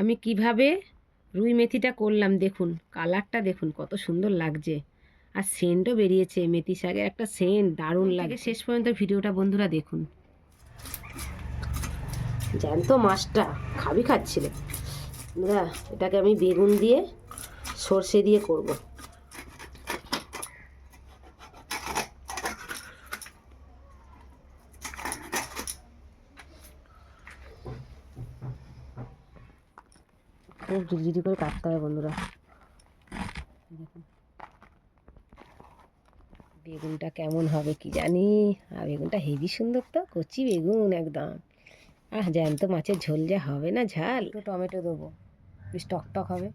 আমি কীভাবে রুই মেথিটা করলাম দেখুন কালারটা দেখুন কত সুন্দর লাগছে। আর সেন্টও বেরিয়েছে মেথি শাকের একটা সেন্ট দারুণ লাগে শেষ পর্যন্ত ভিডিওটা বন্ধুরা দেখুন। জ্যান্ত মাছটা খাবি খাচ্ছিলে? এটাকে আমি বেগুন দিয়ে সর্ষে দিয়ে করব। ঝিরিঝিরি করে কাটতে হবে বন্ধুরা। দেখুন। বেগুনটা কেমন হবে কি জানি? আর বেগুনটা হেভি সুন্দর তো, কচি বেগুন একদম। আহ, জ্যান্ত মাছের ঝোল যা হবে না ঝাল। টমেটো দেবো। বেশ টক টক হবে।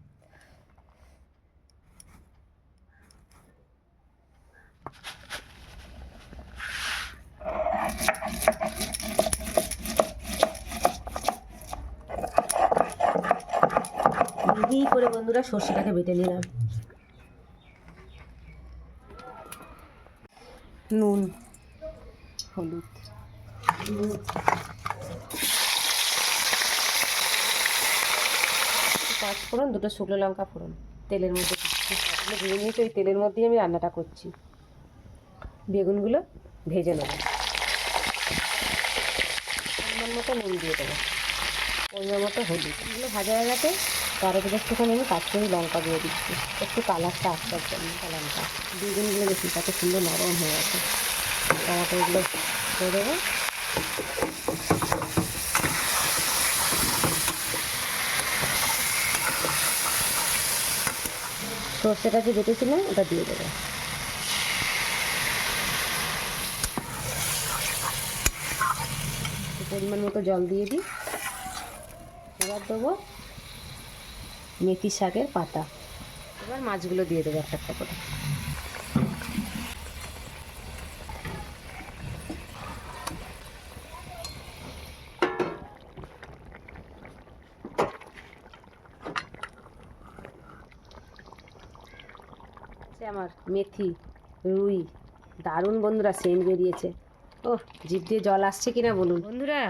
মিহি করে বন্ধুরা সর্ষেটাকে বেটে নিলাম। নুন হলুদ। পাঁচ ফোড়ন দুটো শুকনো লঙ্কা ফোড়ন। তেলের মধ্যে এগুলো ভেজে নিয়েছি ওই তেলের মধ্যেই আমি রান্নাটা করছি। বেগুনগুলো ভেজে নেব। পরিমাণ মতো নুন দিয়ে দেবো। পরিমাণ মতো হলুদ। এগুলো ভাজা হয়ে গেছে। তার উপরে একটুখানি আমি কাশ্মীরি লঙ্কা দিয়ে দিচ্ছি। একটু কালারটা আসার জন্য লঙ্কা। বেগুনগুলো দেখি কত সুন্দর নরম হয়ে আছে। টমাটোগুলো দিয়ে দেবো। সর্ষেটা যে বেটেছিলাম, ওটা দিয়ে দেবো। পরিমাণ মতো জল দিয়ে দিই। এবার দেবো মেথি শাকের পাতা। এবার মাছগুলো দিয়ে দেবো একটা একটা করে। আমার মেথি রুই দারুণ বন্ধুরা সেন্ট বেরিয়েছে। ও জিভ দিয়ে জল আসছে কিনা বলুন। বন্ধুরা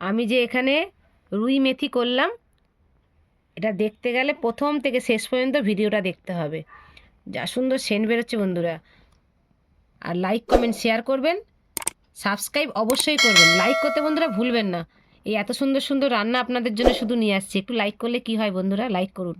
আমি যে এখানে রুই মেথি করলাম এটা দেখতে গেলে প্রথম থেকে শেষ পর্যন্ত ভিডিওটা দেখতে হবে। যা সুন্দর সেন্ট বেরোচ্ছে বন্ধুরা। আর লাইক কমেন্ট শেয়ার করবেন। সাবস্ক্রাইব অবশ্যই করবেন। লাইক করতে বন্ধুরা ভুলবেন না। এই এত সুন্দর সুন্দর রান্না আপনাদের জন্য শুধু নিয়ে আসছি। একটু লাইক করলে কি হয় বন্ধুরা? লাইক করুন।